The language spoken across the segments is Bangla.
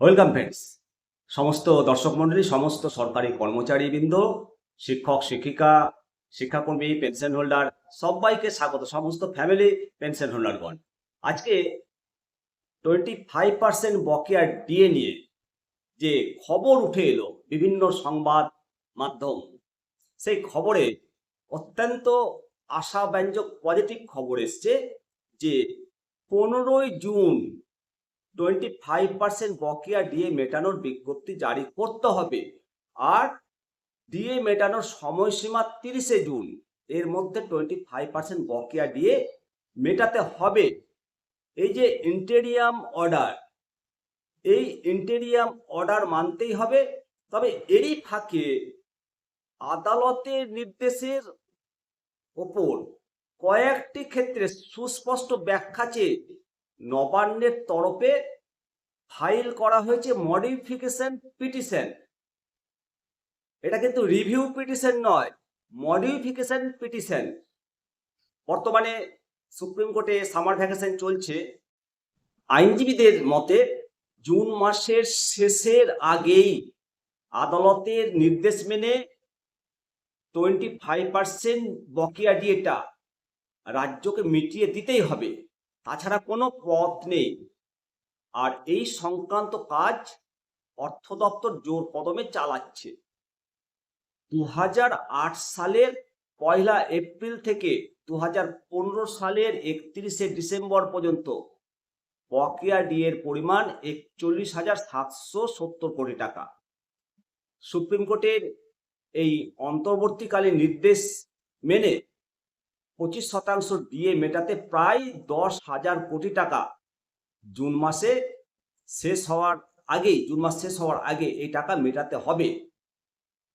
Welcome friends. সমস্ত দর্শক মণ্ডলী সমস্ত সরকারি কর্মচারীবৃন্দ, শিক্ষক, শিক্ষিকা, শিক্ষাকর্মী, পেনশন হোল্ডার, সবাইকে স্বাগত। সমস্ত ফ্যামিলি পেনশন হোল্ডারগণ। আজকে টোয়েন্টি ফাইভ পার্সেন্ট বকেয়া ডিএ নিয়ে যে খবর উঠে এলো, বিভিন্ন সংবাদ মাধ্যম, সেই খবরে অত্যন্ত আশাব্যঞ্জক পজিটিভ খবর এসছে যে পনেরোই জুন টোয়েন্টি ফাইভ পার্সেন্ট বকেয়া ডিএ মেটানোর বিজ্ঞপ্তি জারি করতে হবে। আর ডিএ মেটানোর সময়সীমা তিরিশে জুন, এর মধ্যে টোয়েন্টি ফাইভ পার্সেন্ট বকেয়া ডিএ মেটাতে হবে। এই যে ইন্টেরিয়াম অর্ডার এই ইন্টেরিয়াম অর্ডার মানতেই হবে। তবে এরই ফাঁকে আদালতের নির্দেশের ওপর কয়েকটি ক্ষেত্রে সুস্পষ্ট ব্যাখ্যা চেয়ে নবান্নের তরফে ফাইল করা হয়েছে মডিফিকেশন পিটিশন। এটা কিন্তু রিভিউ পিটিশন নয়, মডিফিকেশন পিটিশন। বর্তমানে সুপ্রিম কোর্টে সামার ভ্যাকেশন চলছে। আইনজীবীদের মতে জুন মাসের শেষের আগেই আদালতের নির্দেশ মেনে টোয়েন্টি ফাইভ পার্সেন্ট বকেয়া ডিএটা রাজ্যকে মিটিয়ে দিতেই হবে। তাছাড়া কোনো পথ নেই। আর এই সংক্রান্ত কাজ অর্থ দপ্তর জোর কদমে চালাচ্ছে। দু হাজার আট সালের পয়লা এপ্রিল থেকে দু হাজার পনেরো সালের একত্রিশে ডিসেম্বর পর্যন্ত বকেয়া ডিএর পরিমাণ একচল্লিশ হাজার সাতশো সত্তর কোটি টাকা। সুপ্রিম কোর্টের এই অন্তর্বর্তীকালীন নির্দেশ মেনে পঁচিশ শতাংশ ডিএ মেটাতে প্রায় দশ হাজার কোটি টাকা জুন মাসে শেষ হওয়ার আগেই, জুন মাস শেষ হওয়ার আগে এই টাকা মেটাতে হবে।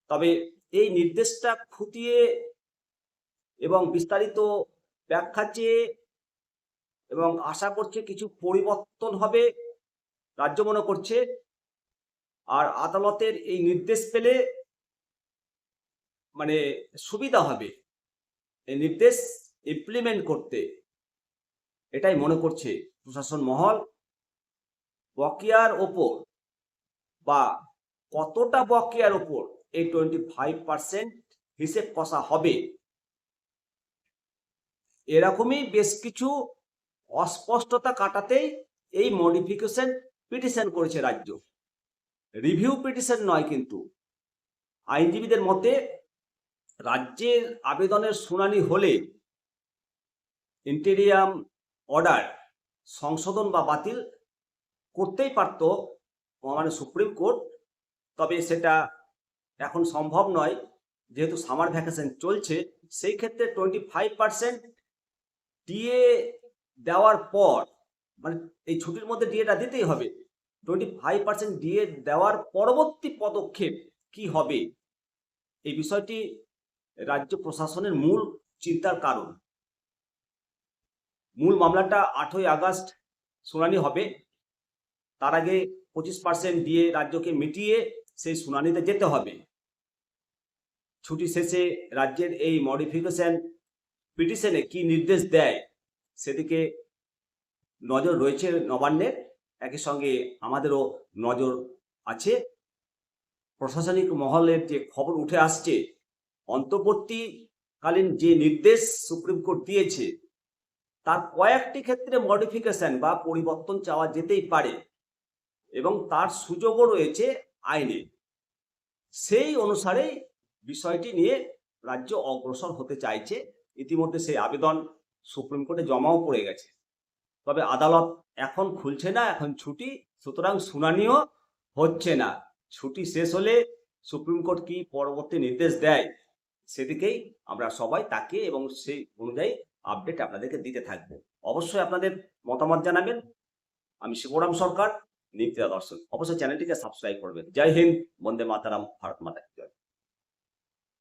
তবে এই নির্দেশটা খুঁটিয়ে এবং বিস্তারিত ব্যাখ্যা চেয়ে এবং আশা করছে কিছু পরিবর্তন হবে, রাজ্য মনে করছে। আর আদালতের এই নির্দেশ পেলে মানে সুবিধা হবে। এই নির্দেশ ইমপ্লিমেন্ট করতে। এটাই মনে করছে প্রশাসন মহল। বকেয়ার ওপর বা কতটা বকেয়ার ওপর এই টোয়েন্টি ফাইভ পার্সেন্ট হিসেব কষা হবে, এরকমই বেশ কিছু অস্পষ্টতা কাটাতেই এই মডিফিকেশন পিটিশন করেছে রাজ্য। রিভিউ পিটিশন নয় কিন্তু, আইনজীবীদের মতে রাজ্যের আবেদনের শুনানি হলে ইন্টেরিয়াম অর্ডার সংশোধন বা বাতিল করতেই পারত মানে সুপ্রিম কোর্ট। তবে সেটা এখন সম্ভব নয়, যেহেতু সামার ভ্যাকেশন চলছে, সেই ক্ষেত্রে টোয়েন্টি ফাইভ পার্সেন্ট ডিএ দেওয়ার পর মানে এই ছুটির মধ্যে ডিএটা দিতেই হবে। টোয়েন্টি ফাইভ পার্সেন্ট ডিএ দেওয়ার পরবর্তী পদক্ষেপ কি হবে? এই বিষয়টি রাজ্য প্রশাসনের মূল চিন্তার কারণ। মূল মামলাটা আটই আগস্ট শুনানি হবে। তার আগে পঁচিশ পার্সেন্ট দিয়ে রাজ্যকে মিটিয়ে সেই শুনানিতে যেতে হবে। ছুটি শেষে রাজ্যের এই মডিফিকেশন পিটিশনে কি নির্দেশ দেয় সেদিকে নজর রয়েছে নবান্নের। একই সঙ্গে আমাদেরও নজর আছে। প্রশাসনিক মহলের যে খবর উঠে আসছে, অন্তর্বর্তীকালীন যে নির্দেশ সুপ্রিম কোর্ট দিয়েছে তার কয়েকটি ক্ষেত্রে মডিফিকেশন বা পরিবর্তন চাওয়া যেতেই পারে এবং তার সুযোগও রয়েছে আইনে। সেই অনুসারে বিষয়টি নিয়ে রাজ্য অগ্রসর হতে চাইছে। ইতিমধ্যে সেই আবেদন সুপ্রিম কোর্টে জমাও পড়ে গেছে। তবে আদালত এখন খুলছে না, এখন ছুটি, সুতরাং শুনানিও হচ্ছে না। ছুটি শেষ হলে সুপ্রিম কোর্ট কি পরবর্তী নির্দেশ দেয়, সেদিকেই আমরা সবাই তাকে এবং সেই অনুযায়ী আপডেট আপনাদেরকে দিতে থাকব। অবশ্যই আপনাদের মতামত জানাবেন। আমি শিবরাম সরকার নিত্যা দর্শন অবশ্যই চ্যানেলটিকে সাবস্ক্রাইব করবেন। জয় হিন্দ, বন্দে মাতারাম, ভারত মাতা জয়।